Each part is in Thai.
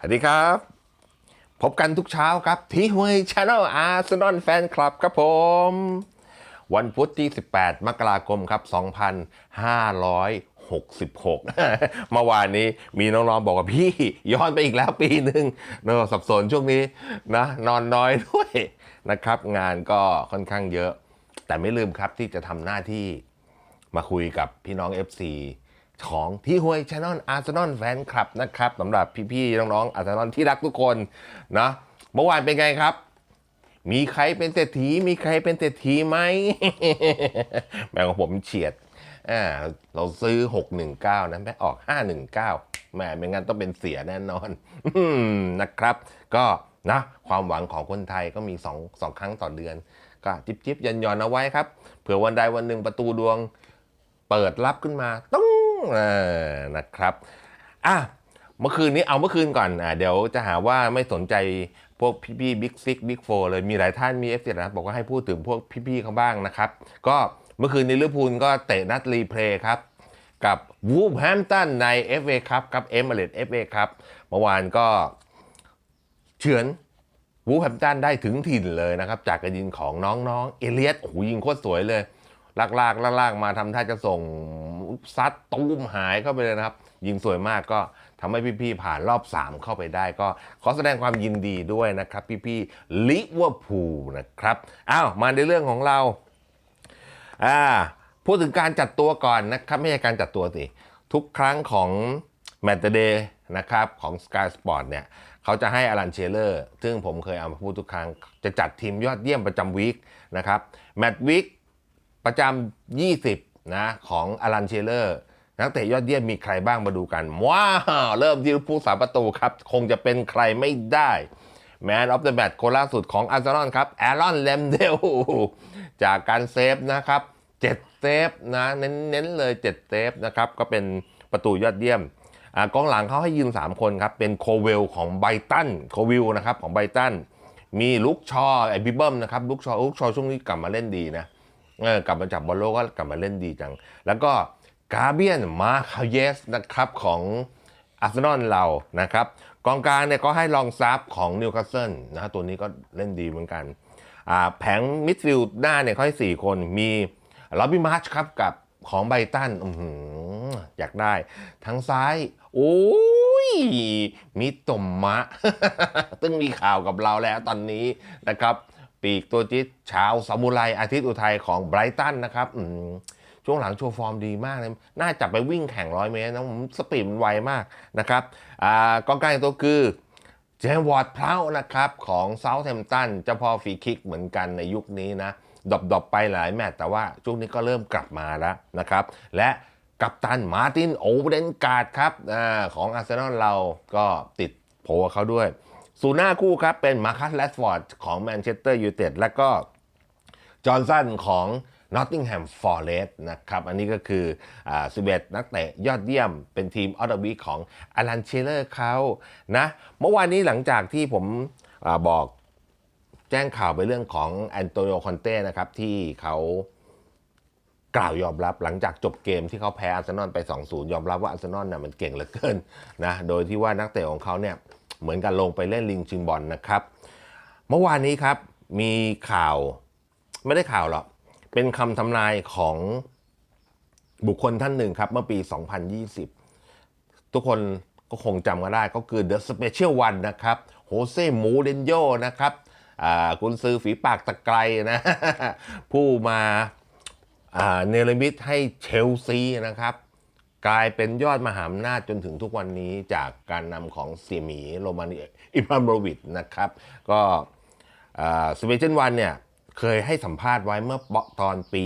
สวัสดีครับ พบกันทุกเช้าครับที่หวยชาแนลอาร์เซนอลแฟนคลับครับผม วันพุธที่ 18 มกราคมครับ 2566 เมื่อวานนี้มีน้องๆบอกว่าพี่ย้อนไปอีกแล้วปีหนึ่งเนอะสับสนช่วงนี้นะนอนน้อยด้วยนะครับ งานก็ค่อนข้างเยอะ แต่ไม่ลืมครับที่จะทำหน้าที่มาคุยกับพี่น้อง FC ของที่ห้วยช n น e l อาร์เซนอลแฟนคลับนะครับสำหรับพี่ๆน้องๆอาร์เซนอลที่รักทุกคนนะเมื่อวานเป็นไงครับ มีใครเป็นเศรษฐี มีใครเป็นเศรษฐีไหมแม่ของผมเฉียดอ่าเราซื้อ 619 นะแม่ออก 519แหม่ไม่งั้นต้องเป็นเสียแน่นอนนะครับ ก็นะความหวังของคนไทยก็มี2งสองครั้งต่อเดือน ก็จิบจิบยันยอนเอาไว้ครับ เผื่อวันใดวันหนึ่งประตูดวง เปิดรับขึ้นมาต้อง เออนะครับอะเมื่อคืนนี้เอาเมื่อคืนก่อนอะเดี๋ยวจะหาว่าไม่สนใจพวกพี่ๆบิ๊กซิกบิ๊กโฟเลยมีหลายท่านมีเอฟซีนะบอกว่าให้พูดถึงพวกพี่ๆเขาบ้างนะครับ ก็เมื่อคืนนี้ลิเวอร์พูลก็เตะนัดรีเพลย์ครับ กับวูฟแฮมตันใน FA ครับกับเอเมเรต FA ครับเมื่อวานก็เฉือนวูฟแฮมป์ตันได้ถึงถิ่นเลยนะครับ จากการยิงของน้องๆเอเลียสโอ้โหยิงโคตรสวยเลย ลากลากลากลากมาทำท่าจะส่ง ซัดตุ้มหายเข้าไปเลยนะครับ ยิงสวยมากก็ทำให้พี่ๆผ่านรอบ 3 เข้าไปได้ก็ขอแสดงความยินดีด้วยนะครับ พี่ๆลิเวอร์พูลนะครับอ้าวมาในเรื่องของเราอ่าพูดถึงการจัดตัวก่อนนะครับไม่ใช่การจัดตัวสิ ทุกครั้งของแมตต์เดย์นะครับของ Sky Sport เนี่ยเขาจะให้อลันเชลเลอร์ซึ่งผมเคยเอามาพูดทุกครั้ง จะจัดทีมยอดเยี่ยมประจำวีคนะครับแมตต์วีคประจำ20 นะของอลันเชลเลอร์นักเตะยอดเยี่ยมมีใครบ้างมาดูกัน ว้าวเริ่มที่ผู้สาประตูครับ คงจะเป็นใครไม่ได้แมนออฟเดอะแมตคนล่าสุดของอาร์เซนอลครับแอรอนเลมเดลจากการเซฟนะครับ7เซฟนะเน้นๆเลย7เซฟนะครับก็เป็นประตูยอดเยี่ยมอกองหลังเขาให้ยืม 3 คนครับ เป็นโคเวลของไบตันโควิลนะครับของไบตันมีลุกชอไอบิเบิมนะครับลุกชอลุกชอช่วงนี้กลับมาเล่นดีนะ กลับมาจากบอลโลกก็กลับมาเล่นดีจัง แล้วก็กาเบียนมาคาเยสนะครับของอาร์เซนอลเรานะครับกองกลางเนี่ยก็ให้ลองซับของนิวคาสเซิลนะฮะตัวนี้ก็เล่นดีเหมือนกันอ่าแผงมิดฟิลด์หน้าเนี่ยเขาให้ 4 คนมีล็อบบี้มาร์ชครับกับของไบตันอื้อหืออยากได้ทั้งซ้าย โอ้ยมิตมมะซึ่งมีข่าวกับเราแล้วตอนนี้นะครับ ปีกตัวจิ๊ดชาวซามูไรอาทิตย์อุทัยของไบรตันนะครับช่วงหลังโชว์ฟอร์มดีมากเลย น่าจะไปวิ่งแข่งร้อยเมตรนะผมสปีดมันไวมากนะครับอ่ากองกลางตัวคือเจมส์วอร์ดพลาวนะครับของเซาท์แฮมป์ตันเจ้าพ่อฟรีคิกเหมือนกันในยุคนี้นะดรอปไปหลายแมตช์แต่ว่าช่วงนี้ก็เริ่มกลับมาแล้วนะครับ และกัปตันมาร์ตินโอเดนการ์ดครับอของอาร์เซนอลเราก็ติดโผล่เขาด้วย สูหน้าคู่ครับ เป็นมาร์คัสแรดฟอร์ดของแมนเชสเตอร์ยูไนเต็ดและก็จอห์นสันของ Nottingham Forest นะครับ อันนี้ก็คืออ่า11 นักเตะยอดเยี่ยมเป็นทีมออตวีของอลันเชลเลอร์เขานะ เมื่อวานนี้หลังจากที่ผมอบอกแจ้งข่าวไปเรื่องของแอนโตนิโอคอนเต้นะครับ ที่เขากล่าวยอมรับหลังจากจบเกมที่เขาแพ้อาร์เซนอลไป 2-0 ยอมรับว่าอาร์เซนอลเนี่ยมันเก่งเหลือเกินนะ โดยที่ว่านักเตะของเขาเนี่ย เหมือนกันลงไปเล่นลิงชิงบอลนะครับ เมื่อวานนี้ครับมีข่าวไม่ได้ข่าวหรอก เป็นคำทำนายของบุคคลท่านหนึ่งครับ เมื่อปี 2020 ทุกคนก็คงจำกันได้ก็คือ The Special One นะครับโฮเซ่มูเดนโยนะครับอ่ากุนซือฝีปากตะไคร้นะ ผู้มาอ่าเนรมิตให้เชลซีนะครับ กลายเป็นยอดมหาอำนาจจนถึงทุกวันนี้จากการนำของเสียหมีโรมานอิพามโรวิชนะครับ ก็สเปเชียลวันเนี่ยเคยให้สัมภาษณ์ไว้เมื่อตอนปี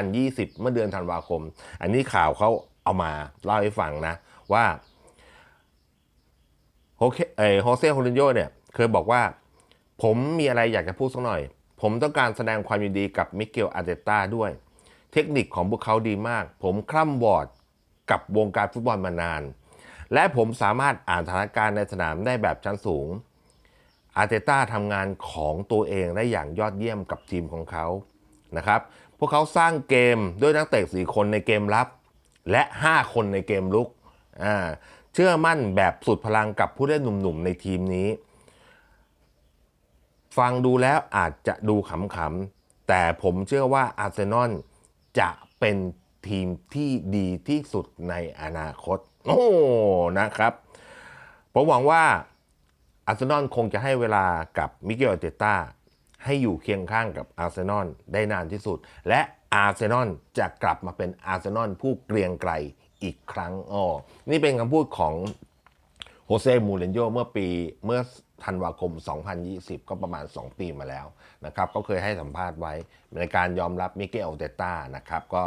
2020 เมื่อเดือนธันวาคม อันนี้ข่าวเขาเอามาเล่าให้ฟังนะว่าโฮเคโฮเซ่โฮลินโยเนี่ยเคยบอกว่า ผมมีอะไรอยากจะพูดสักหน่อย ผมต้องการแสดงความยินดีกับมิเกลอาร์เตต้าด้วย เทคนิคของพวกเขาดีมาก ผมคร่ำวอด กับวงการฟุตบอลมานาน และผมสามารถอ่านสถานการณ์ในสนามได้แบบชั้นสูง อาร์เตต้าทำงานของตัวเองได้อย่างยอดเยี่ยมกับทีมของเขานะครับ พวกเขาสร้างเกมด้วยนักเตะ4คนในเกมรับและ 5 คนในเกมลุก เชื่อมั่นแบบสุดพลังกับผู้เล่นหนุ่มๆในทีมนี้ ฟังดูแล้วอาจจะดูขำๆ แต่ผมเชื่อว่าอาร์เซนอลจะเป็น ทีมที่ดีที่สุดในอนาคต โอ้นะครับ ผมหวังว่าอาร์เซนอลคงจะให้เวลากับมิเกลอาร์เตต้าให้อยู่เคียงข้างกับอาร์เซนอลได้นานที่สุด และอาร์เซนอลจะกลับมาเป็นอาร์เซนอลผู้เกรียงไกรอีกครั้งอ๋อนี่เป็นคำพูดของโฮเซ่มูรินโญ่เมื่อปีเมื่อธันวาคม 2020 ก็ประมาณ 2 ปีมาแล้วนะครับ ก็เคยให้สัมภาษณ์ไว้ในการยอมรับมิเกลเตต้านะครับ ก็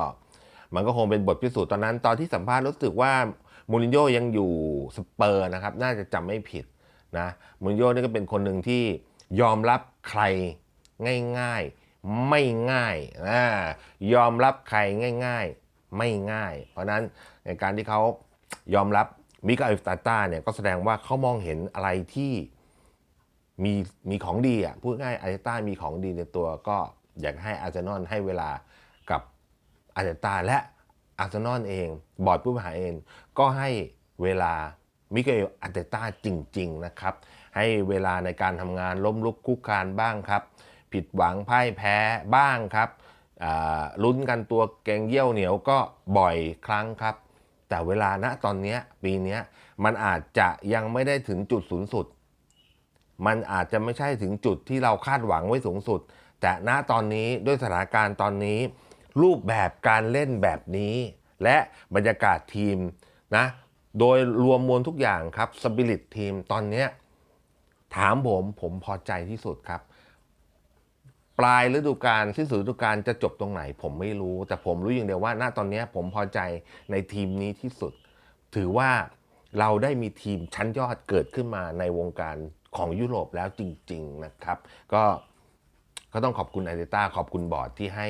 มันก็คงเป็นบทพิสูจน์ตอนนั้น ตอนที่สัมภาษณ์รู้สึกว่ามูรินโญ่ยังอยู่สเปอร์นะครับ น่าจะจำไม่ผิดนะมูรินโญ่นี่ก็เป็นคนหนึ่งที่ยอมรับใครง่ายๆ ไม่ง่ายอ่ายอมรับใครง่าย ๆ ไม่ง่าย เพราะนั้นในการที่เขายอมรับมิกาเอลตาต้าเนี่ยก็แสดงว่าเขามองเห็นอะไรที่มีมีของดีอะพูดง่ายอาร์เตต้ามีของดีในตัวก็อยากให้อาร์เซนอลให้เวลา อาร์เตต้าและอาร์เซนอลเอง บอร์ดผู้บริหารเอง ก็ให้เวลามิเกลอาร์เตต้าจริง ๆ นะครับ ให้เวลาในการทำงานล้มลุกคุกคานบ้างครับ ผิดหวังพ่ายแพ้บ้างครับลุ้นกันตัวเกงเยี่ยวเหนียวก็บ่อยครั้งครับ แต่เวลาณตอนนี้ปีนี้มันอาจจะยังไม่ได้ถึงจุดสูงสุด มันอาจจะไม่ใช่ถึงจุดที่เราคาดหวังไว้สูงสุด แต่ณตอนนี้ด้วยสถานการณ์ตอนนี้ รูปแบบการเล่นแบบนี้ และบรรยากาศทีมนะโดยรวมมวลทุกอย่างครับสปิริตทีมตอนนี้ถามผมผมพอใจที่สุดครับ ปลายฤดูกาลสิ้นสุดฤดูกาลจะจบตรงไหน ผมไม่รู้ แต่ผมรู้อย่างเดียวว่า ณตอนนี้ผมพอใจในทีมนี้ที่สุด ถือว่าเราได้มีทีมชั้นยอดเกิดขึ้นมาในวงการของยุโรปแล้วจริง ๆนะครับ ก็ก็ต้องขอบคุณไอเดต้าขอบคุณบอร์ดที่ให้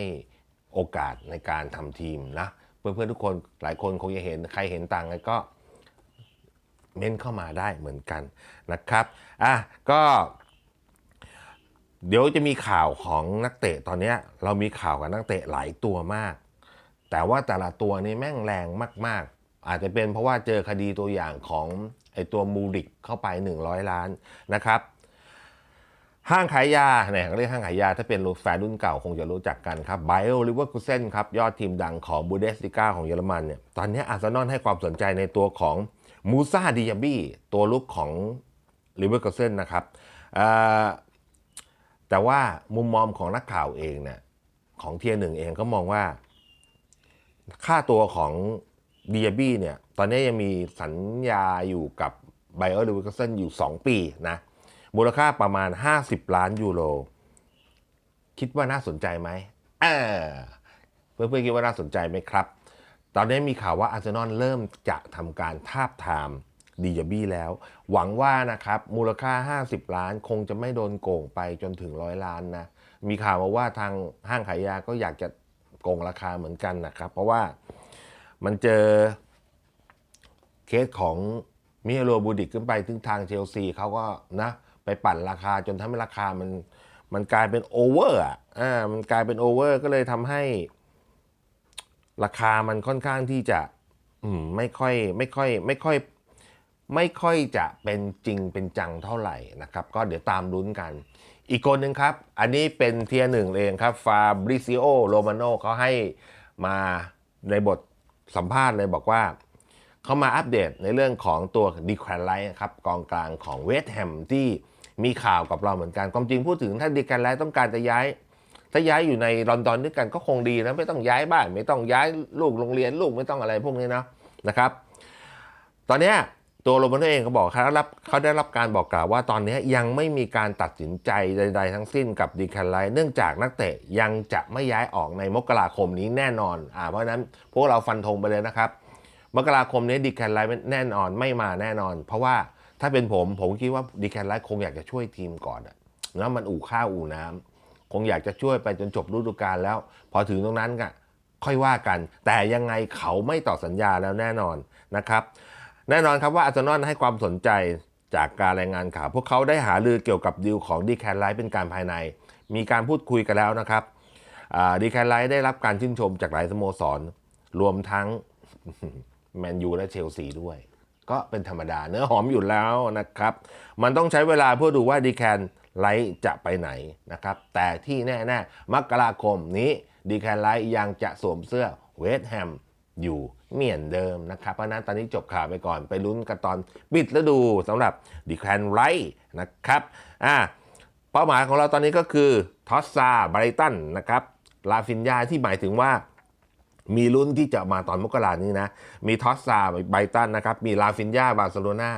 โอกาสในการทำทีมนะเพื่อนๆทุกคนหลายคนคงจะเห็นใครเห็นต่างกันก็เม้นเข้ามาได้เหมือนกันนะครับอะก็เดี๋ยวจะมีข่าวของนักเตะตอนนี้เรามีข่าวกับนักเตะหลายตัวมาก แต่ว่าแต่ละตัวนี่แม่งแรงมาก ๆ อาจจะเป็นเพราะว่าเจอคดีตัวอย่างของไอตัวมูริกเข้าไป 100 ล้านนะครับ ห้างขายยาเนี่ยเขาเรียกห้างขายยา ถ้าเป็นแฟนรุ่นเก่าคงจะรู้จักกันครับไบโอลิเวอร์คูเซนครับยอดทีมดังของบูเดสติก้าของเยอรมันเนี่ยตอนนี้อาร์เซนอลให้ความสนใจในตัวของมูซาดิยาบี้ตัวลุกของลิเวอร์คูเซนนะครับอ่อแต่ว่ามุมมองของนักข่าวเองเนี่ยของเทียหนึ่งเองก็มองว่า ค่าตัวของดิยาบี้เนี่ยตอนนี้ยังมีสัญญาอยู่กับไบเออร์ลิเวอร์คูเซนอยู่ 2 ปีนะ มูลค่าประมาณ 50 ล้านยูโร คิดว่าน่าสนใจไหมเออเพื่อนๆคิดว่าน่าสนใจไหมครับ ตอนนี้มีข่าวว่าอาร์เซนอลเริ่มจะทำการทาบทามดียาบี้แล้ว หวังว่านะครับมูลค่า 50 ล้านคงจะไม่โดนโกงไปจนถึงร้อยล้านนะ มีข่าวมาว่าทางห้างขายยาก็อยากจะโกงราคาเหมือนกันนะครับ เพราะว่ามันเจอเคสของมิเอโรบูดิกขึ้นไปถึงทางเชลซีเขาก็นะ ไปปั่นราคาจนทำให้ราคามันมันกลายเป็นโอเวอร์อะอ่ามันกลายเป็นโอเวอร์ก็เลยทำให้ ราคามันค่อนข้างที่จะ อืมไม่ค่อย ไม่ค่อย ไม่ค่อย ไม่ค่อยจะเป็นจริงเป็นจังเท่าไหร่นะครับ ก็เดี๋ยวตามลุ้นกัน อีกคนหนึ่งครับ อันนี้เป็นเทียร์หนึ่งเองครับฟาบริซิโอโรมาโนเขาให้มาในบทสัมภาษณ์เลยบอกว่าเขามาอัปเดตในเรื่องของตัวดีแควนไลท์ครับกองกลางของเวสต์แฮมที่ มีข่าวกับเราเหมือนกันความจริงพูดถึงถ้าดีแควนไลท์ต้องการจะย้าย ถ้าย้ายอยู่ในลอนดอนด้วยกันก็คงดีนะไม่ต้องย้ายบ้าน ไม่ต้องย้ายลูกโรงเรียนลูกไม่ต้องอะไรพวกนี้นะนะครับ ตอนนี้ตัวโรมันโดเองเขาบอกเขาได้รับเขาได้รับการบอกกล่าวว่าตอนนี้ยังไม่มีการตัดสินใจใด ๆ ทั้งสิ้นกับดีแคนไลเนื่องจากนักเตะยังจะไม่ย้ายออกในมกราคมนี้แน่นอนอ่าเพราะนั้นพวกเราฟันธงไปเลยนะครับ มกราคมนี้ดีแคนไลแน่นอนไม่มาแน่นอน เพราะว่า ถ้าเป็นผม ผมคิดว่าดีแคนไลท์คงอยากจะช่วยทีมก่อนอะแล้วมันอู่ข้าวอู่น้ำคงอยากจะช่วยไปจนจบฤดูกาลแล้ว พอถึงตรงนั้นก็ค่อยว่ากัน แต่ยังไงเขาไม่ต่อสัญญาแล้วแน่นอนนะครับ แน่นอนครับว่าอาร์เซนอลให้ความสนใจจากการรายงานข่าว พวกเขาได้หาลือเกี่ยวกับดีลของดีแคนไลท์เป็นการภายใน มีการพูดคุยกันแล้วนะครับดีแคนไลท์ได้รับการชื่นชมจากหลายสโมสร รวมทั้งแมนยูและเชลซีด้วย ก็เป็นธรรมดาเนื้อหอมอยู่แล้วนะครับ มันต้องใช้เวลาเพื่อดูว่าดีแคนไลท์จะไปไหนนะครับ แต่ที่แน่ๆมกราคมนี้ดีแคนไลท์ยังจะสวมเสื้อเวสต์แฮมอยู่เหมือนเดิมนะครับ เพราะฉะนั้นตอนนี้จบข่าวไปก่อนไปลุ้นกันตอนปิดฤดูสำหรับดีแคนไลท์นะครับอ่าเป้าหมายของเราตอนนี้ก็คือทอสซาไบรตันนะครับลาฟินยาที่หมายถึงว่า มีลุ้นที่จะมาตอนมกรานี้นะ มีทอสซาไบตันนะครับ มีลาฟินยาบาร์เซโลนา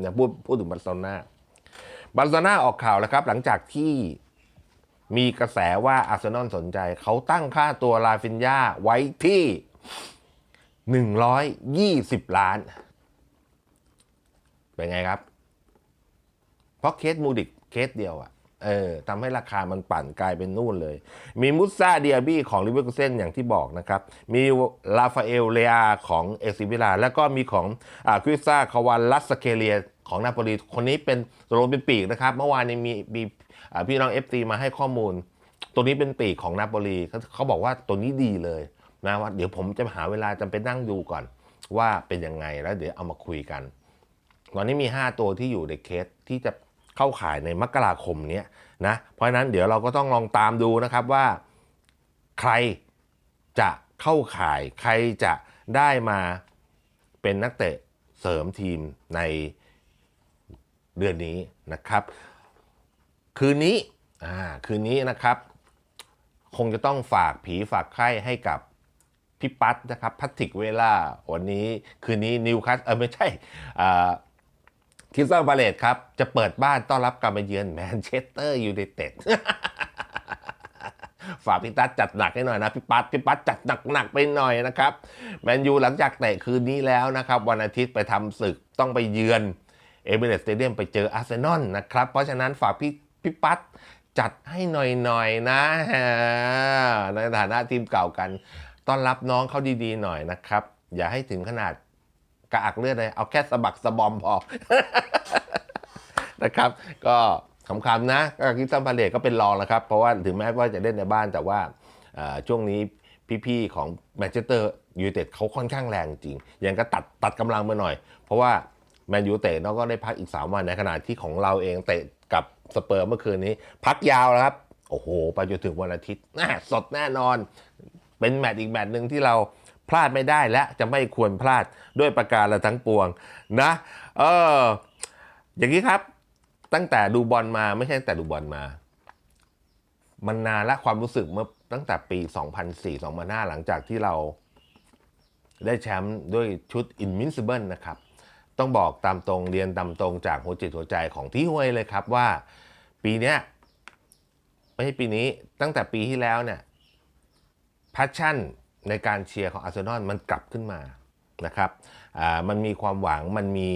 อย่าพูดพูดถึงบาร์เซโลนาบาร์เซโลนาออกข่าวแล้วครับ หลังจากที่มีกระแสว่าอาร์เซนอลสนใจ เขาตั้งค่าตัวลาฟินยาไว้ที่ 120 ล้าน เป็นไงครับ เพราะเคสมูดิกเคสเดียวอะ เออทำให้ราคามันปั่นกลายเป็นนู่นเลย มีมุสซาเดียบี้ของลิเวอร์พูลเซนอย่างที่บอกนะครับ มีลาฟาเอลเลอาของเอซิมิลา แล้วก็มีของอาคริสซาคาวานลัสเคเลียของนาโปลีคนนี้เป็นตัวลงเป็นปีกนะครับ เมื่อวานนี้มีมีพี่น้องเอฟซีมาให้ข้อมูล ตัวนี้เป็นปีกของนาโปลีเขาเขาบอกว่าตัวนี้ดีเลยนะว่าเดี๋ยวผมจะหาเวลาจำเป็นนั่งดูก่อน ว่าเป็นยังไงแล้วเดี๋ยวเอามาคุยกัน ตอนนี้มี 5 ตัวที่อยู่ในเคสที่จะ เข้าขายในมกราคมนี้นะเพราะฉะนั้นเดี๋ยวเราก็ต้องลองตามดูนะครับว่า ใครจะเข้าขายใครจะได้มาเป็นนักเตะเสริมทีมในเดือนนี้นะครับ คืนนี้อ่าคืนนี้นะครับ คงจะต้องฝากผีฝากไข้ให้กับพี่ปั๊ดนะครับพัตติกเวล่าวันนี้คืนนี้นิวคัสเออไม่ใช่อ่า คริสตัลบาเลตครับ จะเปิดบ้านต้อนรับการมาเยือนแมนเชสเตอร์ยูไนเต็ดฝากพี่ตั๊ดจัดหนักให้หน่อยนะพี่ปั๊ดพี่ปั๊ดจัดหนักๆไปหน่อยนะครับแมนยูหลังจากเตะคืนนี้แล้วนะครับ วันอาทิตย์ไปทำศึกต้องไปเยือนเอเมเรสสเตเดียมไปเจออาร์เซนอลนะครับ เพราะฉะนั้นฝากพี่พี่ปั๊ดจัดให้หน่อยๆนะ ในฐานะทีมเก่ากัน ต้อนรับน้องเขาดีๆหน่อยนะครับ อย่าให้ถึงขนาด กระอักเลือดเลยเอาแค่สะบักสะบอมพอนะครับ ก็คำๆนะก็คิดซัมพาเลตก็เป็นรองแล้วครับ เพราะว่าถึงแม้ว่าจะเล่นในบ้านแต่ว่าช่วงนี้พี่ๆของแมนเชสเตอร์ยูไนเต็ดเขาค่อนข้างแรงจริง ยังก็ตัดตัดกำลังมาหน่อย เพราะว่าแมนยูเตะแล้วก็ได้พักอีก 3 วันในขณะที่ของเราเองเตะกับสเปอร์เมื่อคืนนี้ พักยาวแล้วครับ โอ้โห ไปจนถึงวันอาทิตย์สดแน่นอน เป็นแมตช์อีกแมตช์หนึ่งที่เรา พลาดไม่ได้และจะไม่ควรพลาดด้วยประการละทั้งปวงนะเอออย่างนี้ครับ ตั้งแต่ดูบอลมาไม่ใช่ตั้งแต่ดูบอลมา มันนานและความรู้สึกเมื่อตั้งแต่ปี 2004 2005 หลังจากที่เราได้แชมป์ด้วยชุด Invincible นะครับ ต้องบอกตามตรงเรียนตามตรงจากหัวจิตหัวใจของที่ห้วยเลยครับว่าปีนี้ไม่ใช่ปีนี้ตั้งแต่ปีที่แล้วเนี่ยแพชชั่น ในการเชียร์ของอาร์เซนอลมันกลับขึ้นมานะครับมันมีความหวังมันมี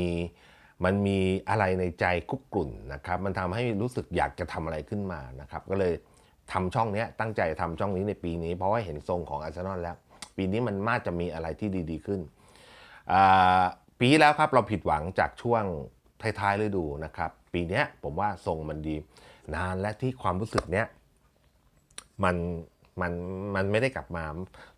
มันมีอะไรในใจคุกกลุ่นนะครับ มันทำให้รู้สึกอยากจะทำอะไรขึ้นมานะครับ ก็เลยทำช่องนี้ตั้งใจทำช่องนี้ในปีนี้ เพราะว่าเห็นทรงของอาร์เซนอลแล้ว ปีนี้มันน่าจะมีอะไรที่ดี ๆขึ้น ปีที่แล้วครับเราผิดหวังจากช่วงท้ายๆฤดูนะครับ ปีนี้ผมว่าทรงมันดี นานและที่ความรู้สึกเนี้ยมัน มันมันไม่ได้กลับมา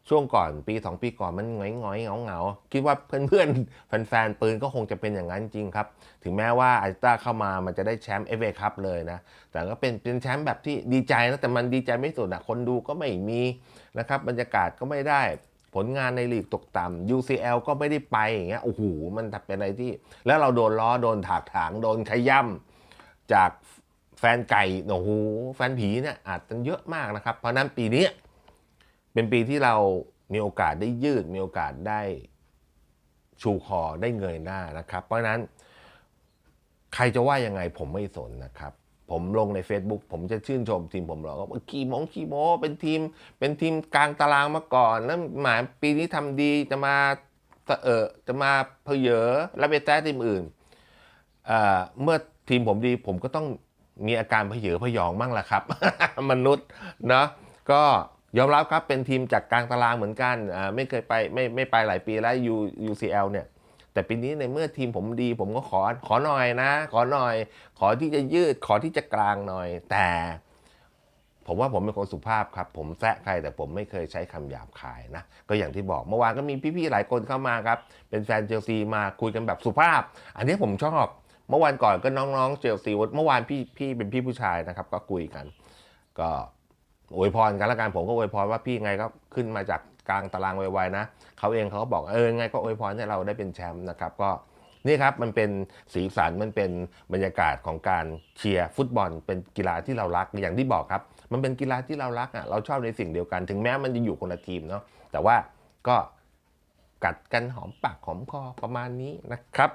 ช่วงก่อนปีสองปีก่อนมันงอยงอยเหงาเหงาๆคิดว่าเพื่อนเพื่อนๆ แฟนๆ ปืนก็คงจะเป็นอย่างนั้นจริงครับ ถึงแม้ว่าอาร์ต้าเข้ามามันจะได้แชมป์เอฟเอคัพเลยนะ แต่ก็เป็นเป็นแชมป์แบบที่ดีใจนะ แต่มันดีใจไม่สุดอะคนดูก็ไม่มีนะครับ บรรยากาศก็ไม่ได้ผลงานในลีกตกต่ำ UCL ก็ไม่ได้ไปอย่างเงี้ยโอ้โหมันเป็นอะไรที่ แล้วเราโดนล้อโดนถากถางโดนขย่ำจาก แฟนไก่โอ้โหแฟนผีเนี่ยอาจจะเยอะมากนะครับ เพราะนั้นปีนี้เป็นปีที่เรามีโอกาสได้ยืดมีโอกาสได้ชูคอได้เงยหน้านะครับ เพราะนั้น ใครจะว่ายังไงผมไม่สนนะครับ ผมลงใน Facebook ผมจะชื่นชมทีมผมหรอกว่าขี่มงขี่โมเป็นทีม เป็นทีมกลางตารางมาก่อน แล้วหมายปีนี้ทำดีจะมาเออจะมาเพเยอแล้วไปแต้ทีมอื่นเเมื่อทีมผมดีผมก็ต้อง มีอาการพเยอพยองบ้างละครับ มนุษย์เนาะก็ยอมรับครับเป็นทีมจากกลางตารางเหมือนกันไม่เคยไปไม่ไม่ไปหลายปีแล้ว U UCL เนี่ยแต่ปีนี้ในเมื่อทีมผมดีผมก็ขอขอหน่อยนะ ขอหน่อย ขอที่จะยืดขอที่จะกลางหน่อย แต่ ผมว่าผมเป็นคนสุภาพครับ ผมแซะใครแต่ผมไม่เคยใช้คำหยาบคายนะ ก็อย่างที่บอกเมื่อวานก็มีพี่ๆหลายคนเข้ามาครับ เป็นแฟนเชลซีมาคุยกันแบบสุภาพ อันนี้ผมชอบ เมื่อวานก่อนก็น้องๆเชลซีเมื่อวานพี่พี่เป็นพี่ผู้ชายนะครับ ก็คุยกัน ก็อวยพรกันละกันผมก็อวยพรว่าพี่ไงก็ขึ้นมาจากกลางตารางไวๆนะเขาเองเขาก็บอกเออไงก็อวยพรให้เราได้เป็นแชมป์นะครับ ก็นี่ครับมันเป็นสีสันมันเป็นบรรยากาศของการเชียร์ฟุตบอล เป็นกีฬาที่เรารักอย่างที่บอกครับ มันเป็นกีฬาที่เรารักอะเราชอบในสิ่งเดียวกัน ถึงแม้มันจะอยู่คนละทีมเนาะแต่ว่าก็กัดกันหอมปากหอมคอประมาณนี้นะครับ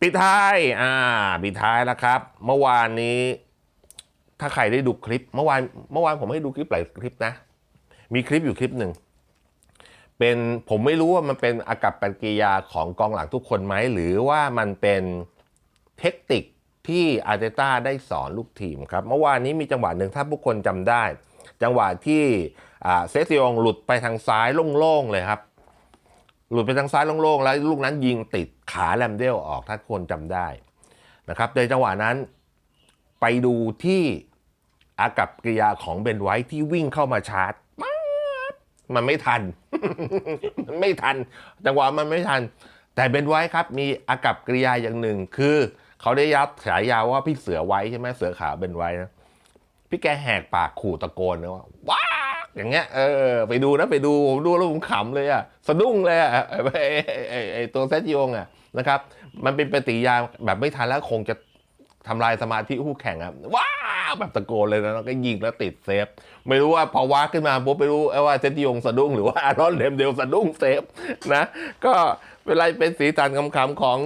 ปิดท้ายอ่าปิดท้ายแล้วครับ เมื่อวานนี้ ถ้าใครได้ดูคลิป เมื่อวานเมื่อวานผมให้ดูคลิปหลายคลิปนะ มีคลิปอยู่คลิปหนึ่งเป็นผมไม่รู้ว่ามันเป็นอากับปฏิกิยาของกองหลังทุกคนไหม หรือว่ามันเป็นเทคนิคที่อาร์เตต้าได้สอนลูกทีมครับ เมื่อวานนี้มีจังหวะหนึ่งถ้าผู้คนจำได้ จังหวะที่เซซิองหลุดไปทางซ้ายโล่งๆเลยครับ หลุดไปทางซ้ายโล่งๆแล้วลูกนั้นยิงติดขาแลมเดลออกถ้าคนจำได้นะครับในจังหวะนั้นไปดูที่อากับกิริยาของเบนไวท์ที่วิ่งเข้ามาชาร์จมันไม่ทัน มันไม่ทัน จังหวะมันไม่ทัน แต่เบนไวท์ครับมีอากับกิริยาอย่างหนึ่ง คือ เขาได้ยับฉายาว่าพี่เสือไว้ใช่ไหมเสือขาวเบนไวท์นะพี่แกแหกปากขู่ตะโกนนะว่าว้า อย่างเงี้ยเออไปดูนะไปดูผมดูแล้วผมขำเลยอะสะดุ้งเลยอะไอ้ไอ้ไอ้ไอตัวเซตโยงอะนะครับ มันเป็นปฏิยาแบบไม่ทันแล้วคงจะทำลายสมาธิคู่แข่งอะว้าแบบตะโกนเลยนะแล้วก็ยิงแล้วติดเซฟ ไม่รู้ว่าพอว้าขึ้นมาปุ๊บไม่รู้ว่าเซตโยงสะดุ้งหรือว่าอารอนเดมเดลสะดุ้งเซฟนะก็เป็นไรเป็นสีสันคำๆของ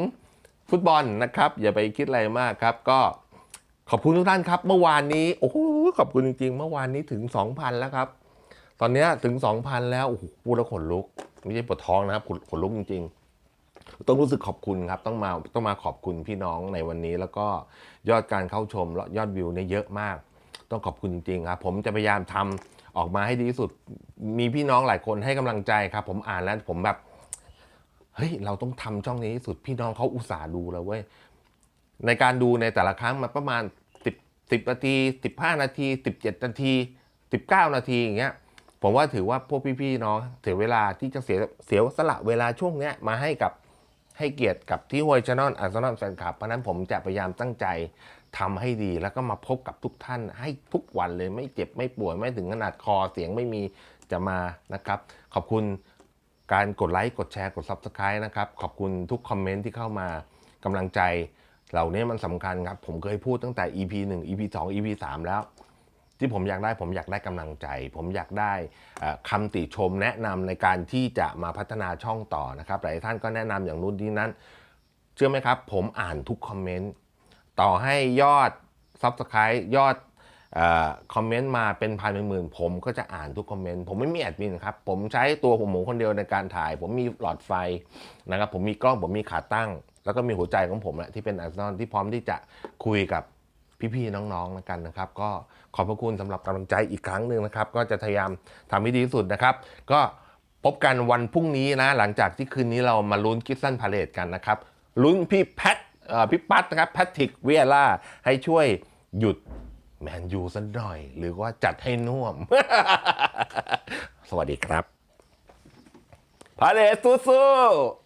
ฟุตบอลนะครับ อย่าไปคิดอะไรมากครับก็ขอบคุณทุกท่านครับ เมื่อวานนี้ โอ้โหขอบคุณจริง ๆ เมื่อวานนี้ถึง 2,000 แล้วครับ อนนี้ถึง 2,000 แล้วโอ้โหพูดแล้วขนลุก ไม่ใช่ปวดท้องนะครับขนลุกจริง ๆ ต้องรู้สึกขอบคุณครับ ต้องมาต้องมาขอบคุณพี่น้องในวันนี้ แล้วก็ยอดการเข้าชมและยอดวิวเนี่ยเยอะมาก ต้องขอบคุณจริงๆครับ ผมจะพยายามทำออกมาให้ดีที่สุด มีพี่น้องหลายคนให้กำลังใจครับ ผมอ่านแล้วผมแบบเฮ้ยเราต้องทำช่องนี้ที่สุดพี่น้องเขาอุตส่าห์ดูแล้วเว้ยในการดูในแต่ละครั้งมันประมาณ10 10นาที15 นาที 17 นาที 19 นาทีอย่างเงี้ย ผมว่าถือว่าพวกพี่ๆน้องเสียเวลาที่จะเสียเสียสละเวลาช่วงเนี้ยมาให้กับให้เกียรติกับที่ฮวยชานอนอาร์ซนอลแฟนคลับเพราะนั้นผมจะพยายามตั้งใจทำให้ดี แล้วก็มาพบกับทุกท่านให้ทุกวันเลยไม่เจ็บไม่ป่วยไม่ถึงขนาดคอเสียงไม่มีจะมานะครับ ขอบคุณการกดไลค์กดแชร์กด Subscribe นะครับ ขอบคุณทุกคอมเมนต์ที่เข้ามากำลังใจ เหล่านี้มันสำคัญครับ ผมเคยพูดตั้งแต่ EP 1 EP 2 EP 3 แล้ว ที่ผมอยากได้ผมอยากได้กำลังใจ ผมอยากได้คำติชมแนะนำในการที่จะมาพัฒนาช่องต่อนะครับหลายท่านก็แนะนำอย่างนู้นนี้นั้น เชื่อไหมครับ ผมอ่านทุกคอมเมนต์ต่อให้ยอด Subscribe ยอดอคอมเมนต์มาเป็นพันเป็นหมื่นผมก็จะอ่านทุกคอมเมนต์ผมไม่มีแอดมินครับ ผมใช้ตัวผมหมูคนเดียวในการถ่าย ผมมีหลอดไฟนะครับผมมีกล้องผมมีขาตั้ง แล้วก็มีหัวใจของผมแหละที่เป็นอาร์ซอลที่พร้อมที่จะคุยกับ พี่ๆน้องๆแล้วกันนะครับ ก็ขอบพระคุณสำหรับกำลังใจอีกครั้งหนึ่งนะครับ ก็จะพยายามทำให้ดีที่สุดนะครับ ก็พบกันวันพรุ่งนี้นะ หลังจากที่คืนนี้เรามาลุ้นกิฟสันพาเลตกันนะครับลุ้นพี่แพทพี่ปัตนะครับแพทริกเวียร่าให้ช่วยหยุดแมนยูสักหน่อย หรือว่าจัดให้น่วม สวัสดีครับ พาเลตสู้ๆ